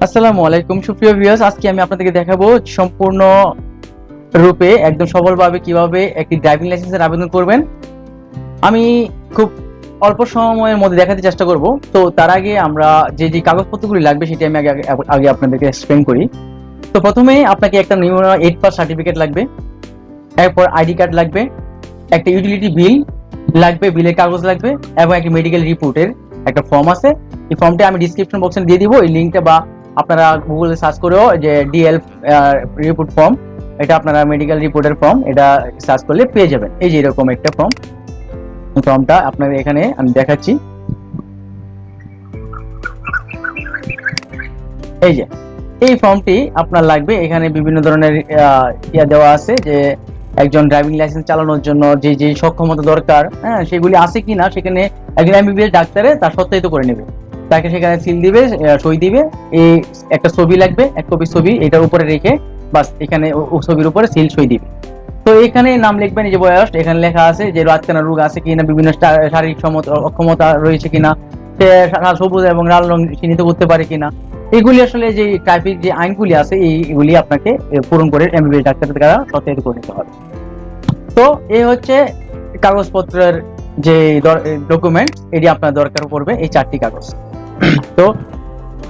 আসসালামু আলাইকুম, সুপ্রিয় ভিউয়ার্স আজকে আমি আপনাদেরকে দেখাবো সম্পূর্ণ রূপে একদম সফলভাবে কীভাবে একটি ড্রাইভিং লাইসেন্সের আবেদন করবেন। আমি খুব অল্প সময়ের মধ্যে দেখাতে চেষ্টা করব। তো তার আগে আমরা যে যে কাগজপত্রগুলি লাগবে সেটি আমি আগে, আগে- আপনাদেরকে এক্সপ্লেন করি। তো প্রথমে আপনাকে একটা নিউমো এইট পাস সার্টিফিকেট লাগবে, এরপর আইডি কার্ড লাগবে, একটা ইউটিলিটি বিল লাগবে বিলের কাগজ লাগবে, এবং একটি মেডিকেল রিপোর্টের একটা ফর্ম আছে। এই ফর্মটা আমি ডিসক্রিপশন বক্সে দিয়ে দিব, এই লিঙ্কটা বা আপনারা গুগলে সার্চ করেও যে ডিএল রিপোর্ট ফর্ম এটা আপনারা মেডিকেল রিপোর্টের ফর্ম এটা সার্চ করলে পেয়ে যাবেন। এই যে এরকম একটা ফর্ম ফর্মটা আপনাদের এখানে আমি দেখাচ্ছি। এই যে, এই ফর্মটি আপনার লাগবে। এখানে বিভিন্ন ধরনের ইয়া দেওয়া আছে যে একজন ড্রাইভিং লাইসেন্স চালানোর জন্য যে যে সক্ষমতা দরকার হ্যাঁ সেগুলি আছে কিনা, সেখানে একজন এমবিবিএস ডাক্তারে তার সত্যায়িত করে নেবে। তাকে সেখানে সিল দিবে সই দিবে। এই একটা ছবি লাগবে, এক কপি ছবি এটার উপরে রেখে বাস এখানে ও- ছবির উপরে সিল সই দিবে। তো এখানে নাম লিখবেন যে বয়স, এখানে লেখা আছে যে রাতকানা রোগ আছে কিনা, বিভিন্ন শারীরিক অক্ষমতা রয়েছে কিনা, সে সবুজ এবং লাল রং চিহ্নিত করতে পারে কিনা। এগুলি আসলে যে ট্রাফিক যে আইনগুলি আছে, এইগুলি আপনাকে পূরণ করে এমবিবিএস ডাক্তারের দ্বারা সত্যায়িত করে নিতে হবে। তো এই হচ্ছে কাগজপত্রের যে ডকুমেন্ট এটি আপনার দরকার পড়বে এই চারটি কাগজ। তো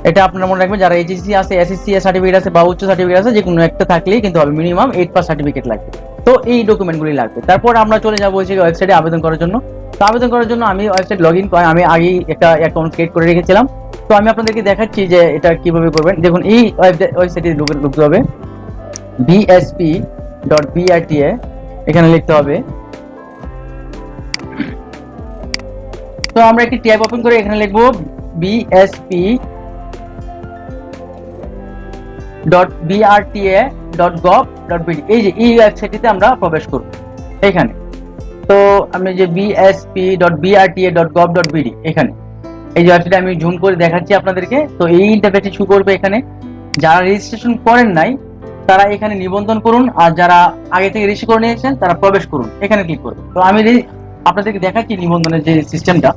এটা আপনারা মনে রাখবেন, যারা এইচএসসি আছে এসএসসি সার্টিফিকেট আছে বা উচ্চ সার্টিফিকেট আছে যে কোনো একটা থাকলেই কিন্তু হবে মিনিমাম এইট পাস সার্টিফিকেট লাগবে। তো এই ডকুমেন্টগুলি লাগবে। তারপর আমরা চলে যাব হচ্ছে ওয়েবসাইটে আবেদন করার জন্য। তো আবেদন করার জন্য আমি ওয়েবসাইট লগ ইন আমি আগেই একটা অ্যাকাউন্ট ক্রিয়েট করে রেখেছিলাম। তো আমি আপনাদেরকে দেখাচ্ছি যে এটা কীভাবে করবেন। দেখুন, এই ওয়েবসাইটে ঢুকতে হবে। বিএসপি ডট বিআরটিএ এখানে লিখতে হবে। তো আমরা একটি ট্যাব ওপেন করে এখানে লিখব BSP dot BRTA dot gov dot BD এই যে, এই ওয়েবসাইটটিতে আমরা প্রবেশ করব। এখানে। তো আমি যে BSP dot BRTA dot gov dot BD এখানে। এই যে ওয়েবসাইটে আমি জুম করে দেখাচ্ছি আপনাদেরকে। তো এই ইন্টারফেসটি শুরু করবে এখানে। যারা রেজিস্ট্রেশন করেন নাই, তারা এখানে নিবন্ধন করুন। আর যারা আগে থেকে রেজিস্ট্রেশন করে নিয়েছেন, তারা প্রবেশ করুন। এখানে ক্লিক করুন। তো আমি আপনাদেরকে দেখাচ্ছি নিবন্ধনের যে সিস্টেমটা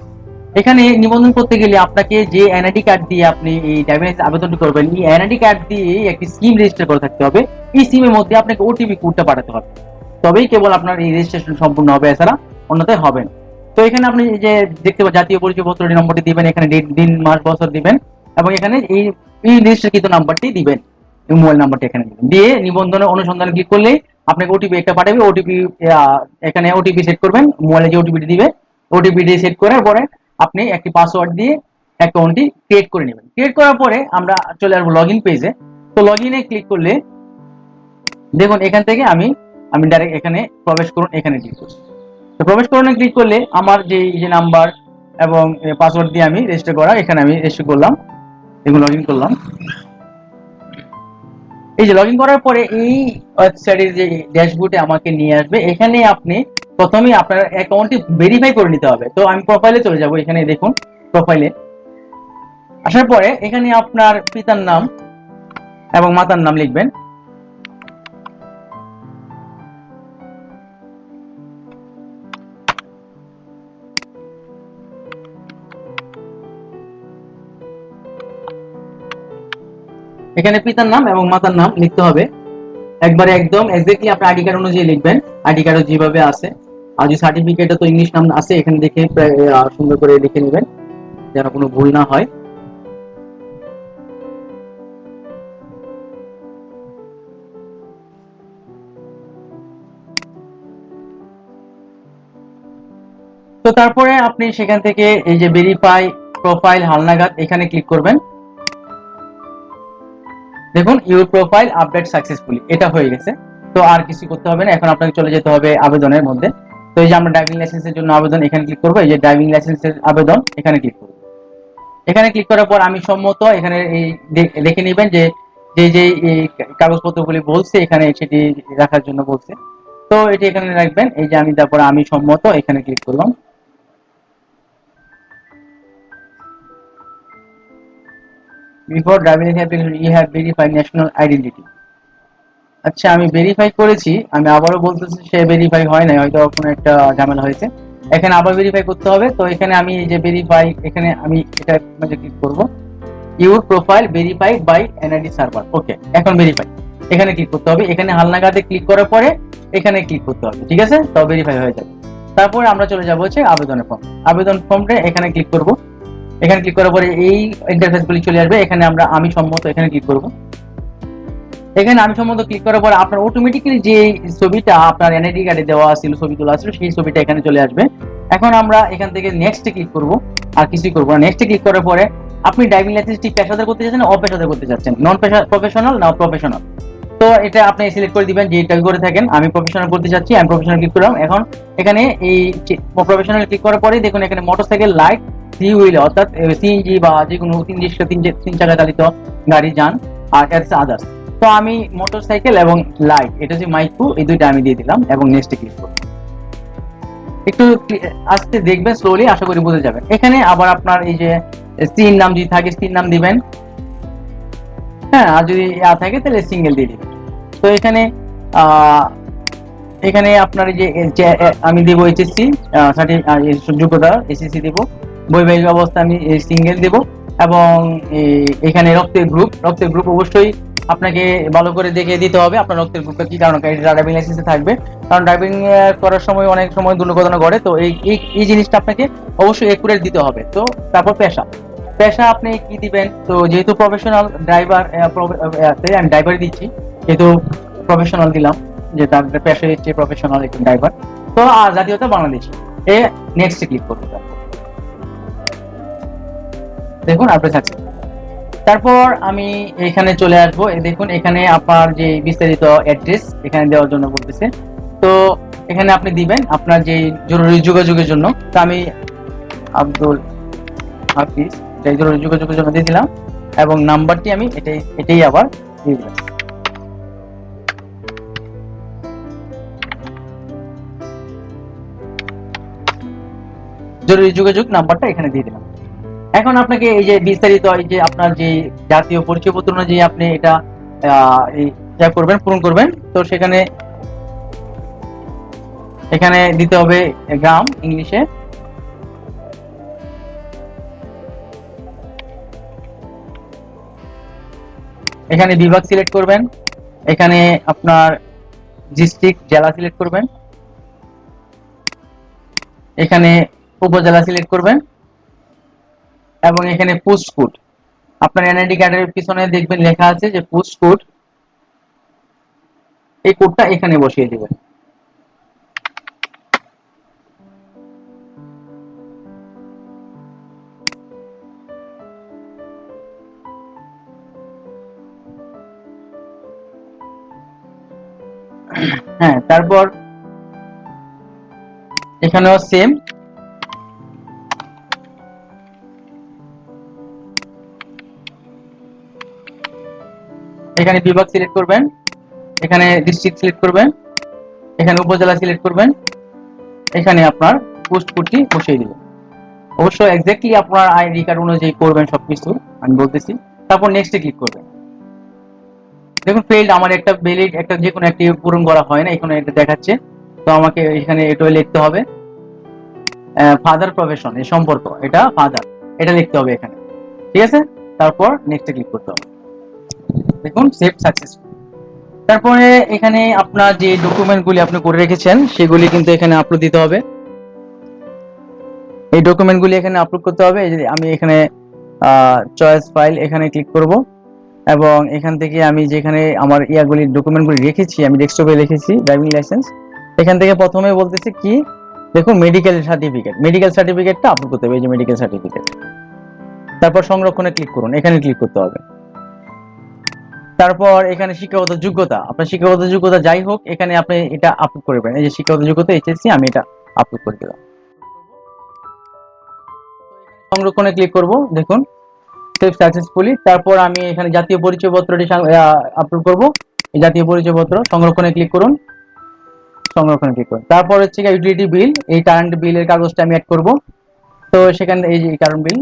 এখানে নিবন্ধন করতে গেলে আপনাকে যে এনআইডি কার্ড দিয়ে আপনি এই ড্রাইভিং আবেদনটি করবেন, এই এনআইডি কার্ড দিয়ে একটি সিম রেজিস্টার করে থাকতে হবে। এই সিমের মধ্যে আপনাকে ওটিপি কোডটা পাঠাতে হবে। তবেই কেবল আপনার এই রেজিস্ট্রেশন সম্পূর্ণ হবে, এছাড়া অন্যথায় হবে না। তো এখানে আপনি যে দেখতে পাচ্ছেন, জাতীয় পরিচয় পত্র নম্বরটি দিবেন, এখানে দিন মাস, বছর দিবেন, এবং এখানে এই এই রেজিস্টারকৃত নাম্বারটি দিবেন মোবাইল নাম্বারটি এখানে দিবেন। দিয়ে নিবন্ধনের অনুসন্ধানে ক্লিক করলেই আপনাকে ওটিপি একটা পাঠাবে ওটিপি এখানে ওটিপি সেট করবেন মোবাইলে যে ওটিপিটি দিবে ওটিপিটি সেট করার পরে আপনি একটি পাসওয়ার্ড দিয়ে অ্যাকাউন্টটি ক্রিয়েট করে নেবেন। ক্রিয়েট করার পরে আমরা চলে আসব লগ ইন পেজে তো লগ ইনে ক্লিক করলে দেখুন এখান থেকে আমি আমি ডাইরেক্ট এখানে প্রবেশ করুন, এখানে ক্লিক করছি। তো প্রবেশ করুনে ক্লিক করলে আমার যে যে নাম্বার এবং পাসওয়ার্ড দিয়ে আমি রেজিস্টার করা, এখানে আমি রেজিস্টার করলাম। এগুলো লগ ইন করলাম। এই যে লগ ইন করার পরে এই ওয়েবসাইটের যে ড্যাশবোর্ডে আমাকে নিয়ে আসবে, এখানে আপনি প্রথমেই আপনার অ্যাকাউন্টটি ভেরিফাই করে নিতে হবে। তো আমি প্রোফাইলে চলে যাব এখানে দেখুন প্রোফাইলে আসার পরে এখানে আপনার পিতার নাম এবং মাতার নাম লিখবেন। এখানে পিতার নাম এবং মাতার নাম লিখতে হবে। একবারে একদম এক্স্যাক্টলি আপনার আইডি কার্ড অনুযায়ী লিখবেন। আইডি কার্ড যেভাবে আছে। আর যদি সার্টিফিকেটে তো ইংলিশ নাম আছে, এখানে দেখে সুন্দর করে লিখে নেবেন, যেন কোনো ভুল না হয়। তো তারপরে আপনি সেখান থেকে এই যে ভেরিফাই প্রোফাইল হালনাগাদ, এখানে ক্লিক করবেন। দেখুন ইউর প্রোফাইল আপডেট সাকসেসফুলি এটা হয়ে গেছে। তো আর কিছু করতে হবে না, এখন আপনাকে চলে যেতে হবে আবেদনের মধ্যে। তো এই যে আমরা ড্রাইভিং লাইসেন্সের জন্য আবেদন এখানে ক্লিক করব, এই যে ড্রাইভিং লাইসেন্সের আবেদন এখানে ক্লিক করব। এখানে ক্লিক করার পর আমি সম্মত এখানে এই দেখে নেবেন যে যে যে কাগজপত্রগুলি বলছে, এখানে সেটি রাখার জন্য বলছে। তো এটি এখানে রাখবেন, এই যে আমি তারপর আমি সম্মত এখানে ক্লিক করলাম। Before driving licence you have verified national identity আচ্ছা আমি ভেরিফাই করেছি। আমি আবারও বলতেছি সে ভেরিফাই হয় নাই, হয়তো কোনো একটা ঝামেলা হয়েছে। এখানে আবার ভেরিফাই করতে হবে। তো এখানে আমি এই যে ভেরিফাই এখানে আমি এটা মধ্যে ক্লিক করব। Your profile verified by NID server okay এখন ভেরিফাই এখানে ক্লিক করতে হবে। এখানে হালনাগাদে ক্লিক করার পরে এখানে ক্লিক করতে হবে, ঠিক আছে? তো ভেরিফাই হয়ে যাবে। তারপরে আমরা চলে যাব হচ্ছে আবেদনের ফর্ম আবেদন ফর্মটা এখানে ক্লিক করব। এখানে ক্লিক করার পরে এই ইন্টারফেস গুলি চলে আসবে। এখানে আমরা আমি সম্মত এখানে ক্লিক করব। এখানে আমি সম্মত ক্লিক করার পরে আপনার অটোমেটিক্যালি যে ছবিটা আপনার এনআইডি কার্ডে দেওয়া ছিল, ছবি তোলা ছিল, সেই ছবিটা এখানে চলে আসবে। এখন আমরা এখান থেকে নেক্সটে ক্লিক করব। আর কিছুই করব না। নেক্সটে ক্লিক করার পরে আপনি ড্রাইভিং লাইসেন্সটি পেশাদার করতে চাচ্ছেন অপেশাদার করতে চাচ্ছেন? নন পেশা প্রফেশনাল না প্রফেশনাল তো এটা আপনি সিলেক্ট করে দিবেন, যে এটা করে থাকেন। আমি প্রফেশনাল করতে চাচ্ছি, আমি প্রফেশনাল ক্লিক করলাম। এখন এখানে এই প্রফেশনাল ক্লিক করার পরে দেখুন এখানে মোটরসাইকেল লাইট থ্রি হুইল অর্থাৎ সিএনজি বা যে কোনো তিন তিন চাকা চালিত গাড়ি যান, আর এটস আদার্স তো আমি মোটরসাইকেল এবং লাইট এটা যে মাইকু এই দুইটা আমি দিয়ে দিলাম এবং নেক্সটে ক্লিক করব। একটু আস্তে দেখবেন স্লোলি আশা করি বুঝে যাবেন। এখানে আবার আপনার এই যে স্ত্রীর নাম যদি থাকে স্ত্রীর নাম দিবেন। হ্যাঁ আর যদি ইয়া থাকে তাহলে সিঙ্গেল দিয়ে দিবেন। তো এখানে এখানে আপনার এই যে যে, আমি দেব এইচএসসি যোগ্যতা এসএসসি দেব। বৈবাহিক অবস্থা আমি সিঙ্গেল দেব। এবং এখানে রক্তের গ্রুপ রক্তের গ্রুপ অবশ্যই আপনাকে ভালো করে দেখে দিতে হবে আপনার রক্তের গ্রুপটা কি কারণ ড্রাইভিং লাইসেন্সে থাকবে। কারণ ড্রাইভিং করার সময় অনেক সময় দুর্ঘটনা ঘটে, তো এই, এই- জিনিসটা আপনাকে অবশ্যই একুরেট দিতে হবে। তো তারপর পেশা। পেশা আপনি কি দিবেন? তো যেহেতু প্রফেশনাল ড্রাইভার আমি ড্রাইভার দিচ্ছি, যেহেতু প্রফেশনাল দিলাম, যে তার পেশা হচ্ছে প্রফেশনাল একজন ড্রাইভার তো আর জাতীয়তা বাংলাদেশি। এ নেক্সট ক্লিক করুন। দেখুন আপনি সাকসেস তারপর আমি এখানে চলে আসব। দেখুন, এখানে আপনার যে বিস্তারিত অ্যাড্রেস এখানে দেওয়ার জন্য বলতেছে। তো এখানে আপনি দিবেন আপনার যে জরুরি যোগাযোগের জন্য। তো আমি আব্দুল হাফিজ এই জরুরি যোগাযোগের জন্য দিয়ে দিলাম এবং নাম্বারটি আমি এটাই এটাই আবার দিয়ে দিলাম। জরুরি যোগাযোগ নাম্বারটা এখানে দিয়ে দিলাম। এখন আপনাকে এই যে বিস্তারিত এই যে আপনার যে জাতীয় পরিচয় পরিচয়পত্র অনুযায়ী আপনি এটা যা করবেন, পূরণ করবেন, তো সেখানে এখানে দিতে হবে গ্রাম ইংলিশে। এখানে বিভাগ সিলেক্ট করবেন, এখানে আপনার ডিস্ট্রিক্ট, জেলা সিলেক্ট করবেন, এখানে উপজেলা সিলেক্ট করবেন। এবং এখানে পোস্ট কোড আপনার এনআইডি কার্ডের পিছনে দেখবেন লেখা আছে যে পোস্ট কোড এই কোডটা এখানে বসিয়ে দিবেন। হ্যাঁ তারপর এখানেও সেম এখানে বিভাগ সিলেক্ট করবেন। এখানে ডিস্ট্রিক্ট সিলেক্ট করবেন। এখানে উপজেলা সিলেক্ট করবেন। এখানে আপনার পোস্ট কোডটি বসিয়ে দিবেন। অবশ্য এক্স্যাক্টলি আপনার আইডি কার্ড অনুযায়ী করবেন সবকিছু, আমি বলতেছি। তারপর নেক্সটে ক্লিক করবেন। দেখুন ফেল্ড আমার একটা ভ্যালিড একটা যে কোনো একটি পূরণ করা হয় না, এখানে এটা দেখাচ্ছে। তো আমাকে এখানে এটা লিখতে হবে। ফাদার প্রফেশন এই সম্পর্ক, এটা ফাদার এটা লিখতে হবে এখানে। ঠিক আছে? তারপর নেক্সটে ক্লিক করতে হবে। দেখুন সেভ সাকসেসফুল তারপরে এখানে আপনার যে ডকুমেন্টগুলি আপনি করে রেখেছেন, সেগুলি কিন্তু এখানে আপলোড দিতে হবে। এই ডকুমেন্টগুলি এখানে আপলোড করতে হবে। আমি এখানে চয়েস ফাইল এখানে ক্লিক করব। এবং এখান থেকে আমি যেখানে আমার ইয়াগুলি ডকুমেন্টগুলি রেখেছি, আমি ডেস্কটপে রেখেছি ড্রাইভিং লাইসেন্স এখান থেকে প্রথমে বলতেছে কি, দেখুন মেডিকেল সার্টিফিকেট মেডিকেল সার্টিফিকেটটা আপলোড করতে হবে, এই যে মেডিকেল সার্টিফিকেট তারপর সংরক্ষণে ক্লিক করুন, এখানে ক্লিক করতে হবে। তারপর এখানে শিক্ষাগত যোগ্যতা। আপনার শিক্ষাগত যোগ্যতা যাই হোক, এখানে আপনি এটা আপলোড করবেন এই যে শিক্ষাগত যোগ্যতা এইচএসসি আমি এটা আপলোড করে দিলাম। সংরক্ষণে ক্লিক করব, দেখুন। সেভ সাকসেসফুলি তারপর আমি এখানে জাতীয় পরিচয়পত্রটি আপলোড করব। এই জাতীয় পরিচয়পত্র, সংরক্ষণে ক্লিক করুন। সংরক্ষণে ক্লিক করুন। তারপর হচ্ছে ইউটিলিটি বিল এই কারেন্ট বিলের কাগজটা আমি অ্যাড করব। তো সেখানে এই যে কারেন্ট বিল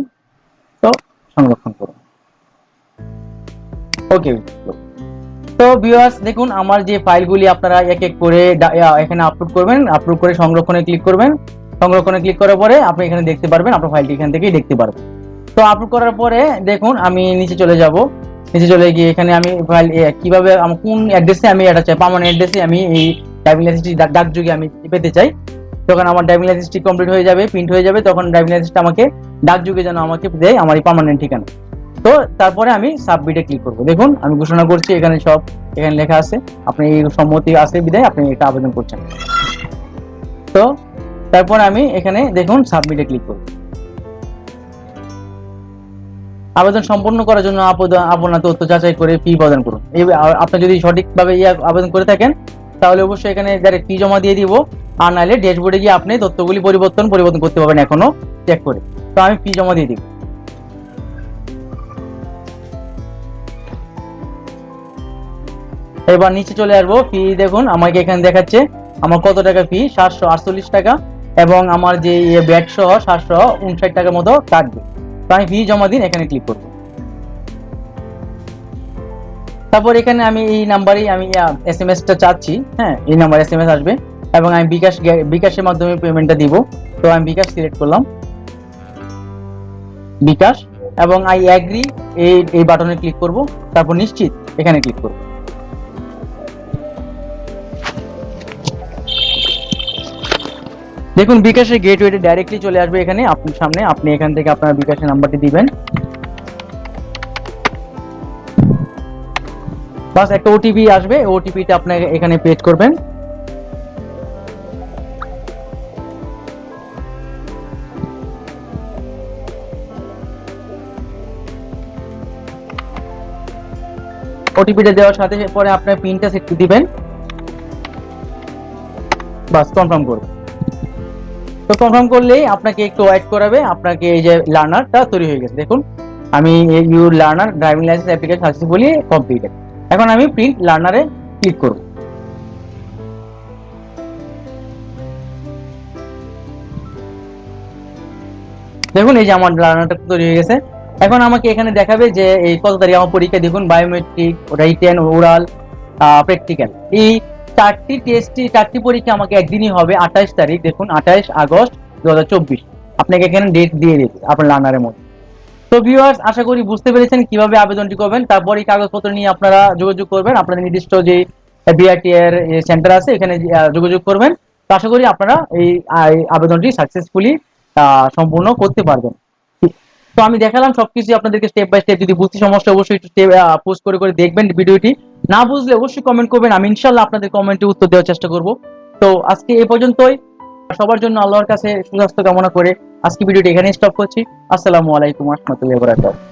তো সংরক্ষণ করুন। ওকে তো ভিউয়ার্স দেখুন, আমার যে ফাইলগুলি আপনারা এক এক করে এখানে আপলোড করবেন আপলোড করে সংরক্ষণে ক্লিক করবেন। সংরক্ষণে ক্লিক করার পরে আপনি এখানে দেখতে পারবেন, আপনার ফাইলটি এখান থেকেই দেখতে পারবেন। তো আপলোড করার পরে দেখুন, আমি নিচে চলে যাব। নিচে চলে গিয়ে এখানে আমি ফাইল কীভাবে কোন অ্যাড্রেসে আমি এটা চাই পার্মানেন্ট অ্যাড্রেসে আমি এই ড্রাইভিং লাইসেন্সটি ডাক যুগে আমি পেতে চাই। তখন আমার ড্রাইভিং লাইসেন্সটি কমপ্লিট হয়ে যাবে প্রিন্ট হয়ে যাবে, তখন ড্রাইভিং লাইসেন্সটা আমাকে ডাক যুগে যেন আমাকে দেয় আমার এই পার্মানেন্ট ঠিকানা। তো তারপরে আমি সাবমিটে ক্লিক করব। দেখুন, আমি ঘোষণা করছি, এখানে সব, এখানে লেখা আছে। আপনি সম্মতি আছে বিদায়, আপনি এটা আবেদন করছেন। তো তারপর আমি এখানে দেখুন সাবমিটে ক্লিক করব। আবেদন সম্পন্ন করার জন্য আপনার তথ্য যাচাই করে ফি প্রদান করুন। এই আপনি যদি সঠিকভাবে ইয়ে আবেদন করে থাকেন, তাহলে অবশ্যই এখানে ডাইরেক্ট ফি জমা দিয়ে দিব। আর নাহলে ড্যাশবোর্ডে গিয়ে আপনি তথ্যগুলি পরিবর্তন পরিবর্তন করতে পারবেন এখনও চেক করে। তো আমি ফি জমা দিয়ে দিব। এবার নিচে চলে আসব ফি দেখুন, আমাকে এখানে দেখাচ্ছে, আমার কত টাকা ফি সাতশো আটচল্লিশ টাকা, এবং আমার যে ব্যাট সহ সাতশো উনষাট টাকার মতো কাটবে তো আমি ফি জমা দিন, এখানে ক্লিক করব। তারপর এখানে আমি এই নাম্বারেই আমি এস এম এসটা চাচ্ছি হ্যাঁ এই নাম্বার এস এম এস আসবে, এবং আমি বিকাশ বিকাশের মাধ্যমে পেমেন্টটা দিব। তো আমি বিকাশ সিলেক্ট করলাম। বিকাশ, এবং আই অ্যাগ্রি এই এই বাটনে ক্লিক করব। তারপর নিশ্চিত, এখানে ক্লিক করব। দেখুন, বিকাশের গেটওয়েতে ডাইরেক্টলি চলে আসবে এখানে আপনার সামনে, আপনি এখান থেকে আপনার বিকাশের নাম্বারটি দিবেন। বাস, একটা ওটিপি আসবে ওটিপিটা আপনি এখানে পেড করবেন। ওটিপিটা দেওয়ার সাথে পরে আপনার পিনটা সেট দিবেন। বাস কনফার্ম করুন। তো কনফার্ম করলেই আপনাকে একটু ওয়েট করাবে, আপনাকে এই যে লার্নারটা তৈরি হয়ে গেছে। দেখুন, আমি your learner driving licence application successfully completed এখন আমি প্রিন্ট লার্নারে ক্লিক করব। দেখুন, এই যে আমার লার্নারটা তৈরি হয়ে গেছে। এখন আমাকে এখানে দেখাবে যে এই কত তারিখ আমার পরীক্ষা, দেখুন বায়োমেট্রিক রিটেন ওরাল প্র্যাকটিক্যাল এই চারটি টেস্টটি চারটি পরীক্ষা আমাকে একদিনই হবে, আঠাশ তারিখ। দেখুন, আঠাশ আগস্ট দু আপনাকে এখানে ডেট দিয়ে দিয়েছে, আপনার লার্নারের মধ্যে। তো ভিউয়ার্স আশা করি বুঝতে পেরেছেন কীভাবে আবেদনটি করবেন। তারপর এই কাগজপত্র নিয়ে আপনারা যোগাযোগ করবেন। আপনাদের নির্দিষ্ট যে বিআরটি এর সেন্টার আছে, এখানে যোগাযোগ করবেন। তো আশা করি আপনারা এই আবেদনটি সাকসেসফুলি সম্পূর্ণ করতে পারবেন। তো আমি দেখালাম সবকিছু আপনাদেরকে স্টেপ বাই স্টেপ যদি বুঝতে সমস্যা অবশ্যই একটু পোস্ট করে করে দেখবেন ভিডিওটি। না বুঝলে অবশ্যই কমেন্ট করবেন, আমি ইনশাল্লাহ আপনাদের কমেন্টে উত্তর দেওয়ার চেষ্টা করব। তো আজকে এই পর্যন্তই। সবার জন্য আল্লাহর কাছে সুস্বাস্থ্য কামনা করে আজকে ভিডিওটি এখানেই স্টপ করছি। আসসালামু আলাইকুম রহমতুল্লাহ